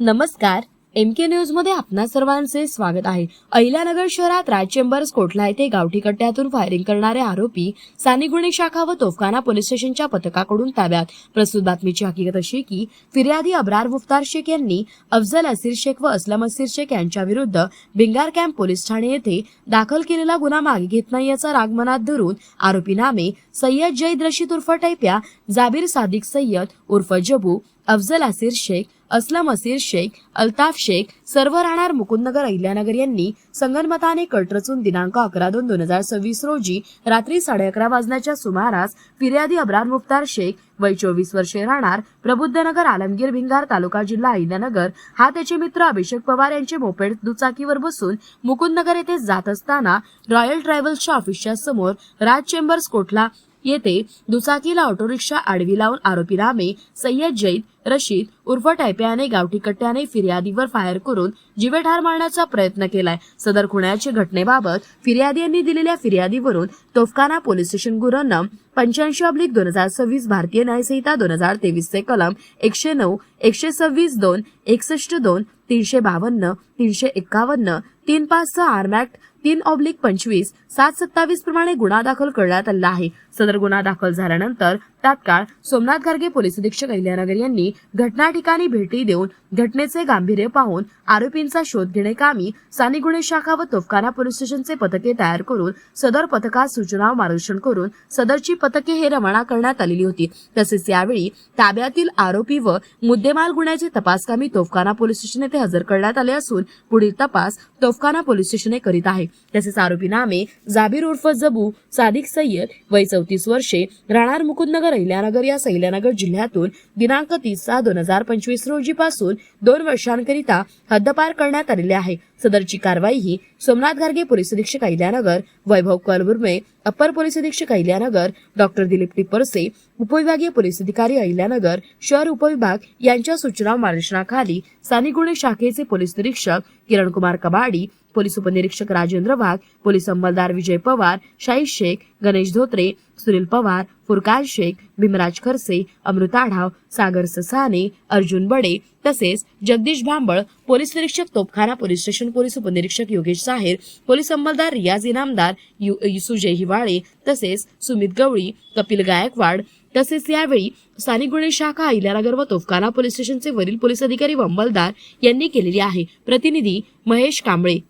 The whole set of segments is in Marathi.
नमस्कार एम के न्यूजमध्ये आपणा सर्वांचे स्वागत आहे. अहिल्यानगर शहरात राज चेंबर्स कोटला येथे गावठी कट्ट्यातून फायरिंग करणारे आरोपी सानी गुन्हे शाखा व तोफखाना पोलीस स्टेशनच्या पथकाकडून ताब्यात. प्रस्तुत बातमीची हकीकत अशी की फिर्यादी अब्रार मुफ्तार शेख यांनी अफजल असीर शेख व असलम असीर शेख यांच्या विरुद्ध भिंगार कॅम्प पोलीस ठाणे येथे दाखल केलेला गुन्हा मागे घेत नाही याचा राग मनात धरून आरोपी नामे सय्यद जईद रशीद उर्फ टैप्या जाबीर सादिक सय्यद उर्फ जबू अफजल असीर शेख असलम असीर शेख अल्ताफ शेख सर्व राहणार मुकुंदनगर अहिल्यानगर यांनी संगनमताने कट रचून दिनांक अकरा दोन दोन हजार सव्वीस रोजी रात्री साडे अकरा वाजण्याच्या सुमारास फिर्यादी अब्रार मुफ्तार शेख वय चोवीस वर्षे राहणार प्रबुद्धनगर आलमगीर भिंगार तालुका जिल्हा अहिल्यानगर हा त्याचे मित्र अभिषेक पवार यांचे मोपेड दुचाकीवर बसून मुकुंदनगर येथे जात असताना रॉयल ट्रॅव्हल्सच्या ऑफिसच्या समोर राज चेंबर्स कोठला येथे दुचाकीला ऑटोरिक्षा आडवी लावून आरोपी रामे सय्यद जैद रशीद उर्फ टैप्याने गावठी कट्ट्याने फिर्यादीवर फायर करून जीवे ठार मारण्याचा प्रयत्न केलाय. सदर खुण्याच्या घटनेबाबत फिर्यादी यांनी दिलेल्या फिर्यादीवरून तोफखाना पोलीस स्टेशन गुन्हा पंच्याऐंशी अब्लिक दोन हजार सव्वीस भारतीय न्यायसंहिता दोन हजार तेवीस चे कलम एकशे नऊ एकशे सव्वीस दोन एकसष्ट दोन तीनशे बावन्न तीनशे एक्कावन्न तीन पाच सहा आर्मॅक्ट तीन ऑब्लिक पंचवीस सात सत्तावीस प्रमाणे गुन्हा दाखल करण्यात आला आहे. सदर गुन्हा दाखल झाल्यानंतर तात्काळ सोमनाथ गार्गे पोलीस अधीक्षक अहिल्यानगर यांनी घटना ठिकाणी भेटी देऊन घटनेचे गांभीर्य पाहून आरोपींचा शोध घेणे कामी सानी गुन्हे शाखा व तोफखाना पोलीस स्टेशनचे पथके तयार करून सदर पथकात सूचना मार्गदर्शन करून सदरची पथके हे रवाना करण्यात आलेली होती. तसेच यावेळी ताब्यातील आरोपी व मुद्देमाल गुन्ह्याचे तपासकामी तोफखाना पोलीस स्टेशन येथे हजर करण्यात आले असून पुढील तपास तोफखाना पोलीस स्टेशन हे करीत आहे. तसेच आरोपी नामे जाबीर उर्फ जबू सादिक सय्यद वय चौतीस वर्षे राहणार मुकुंदनगर अहिल्यानगर या सहिल्यानगर जिल्ह्यातून दिनांक तीस सहा दोन हजार पंचवीस रोजी पासून दोन वर्षांकरिता हद्दपार करण्यात आलेली आहे. सदरची कारवाई ही सोमनाथ गार्गे पोलीस अधीक्षक अहिल्यानगर वैभव कलबुर्मे अप्पर पोलीस अधीक्षक अहिल्यानगर डॉक्टर दिलीप टिपरसे उपविभागीय पोलीस अधिकारी अहिल्यानगर शहर उपविभाग यांच्या सूचना मार्गदर्शनाखाली सानिगुणे शाखेचे पोलीस निरीक्षक किरणकुमार कबाडी पोलीस उपनिरीक्षक राजेंद्र वाघ पोलीस अंमलदार विजय पवार शाहीद शेख गणेश धोत्रे सुनील पवार फुरकान शेख भीमराज खरसे अमृता आढाव सागर ससाने अर्जुन बडे तसेच जगदीश भांबळ पोलीस निरीक्षक तोपखाना पोलीस स्टेशन पोलीस उपनिरीक्षक योगेश साहेर पोलीस अंमलदार रियाज इनामदार यु- सुजय हिवाळे तसेच सुमित गवळी कपिल गायकवाड तसेच यावेळी स्थानिक गुन्हे शाखा अहिल्यानगर व तोफखाना पोलीस स्टेशनचे वरील पोलीस अधिकारी व अंमलदार यांनी केलेली आहे. प्रतिनिधी महेश कांबळे.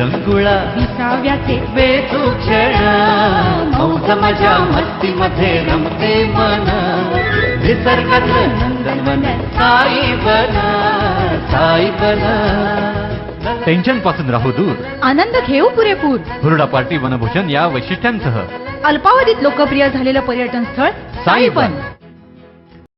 विरंगुळा विसाव्याचे वेचू क्षण. मौज मजा मस्ती मध्ये रमते मन. निसर्गातलं नंदनवन साई बन साई बन. टेन्शनपासून राहू दूर. आनंद घेऊ पुरेपूर. हुरडा पार्टी वनभोजन या वैशिष्ट्यांसह. अल्पावधीत लोकप्रिय झालेलं पर्यटन स्थळ साईबन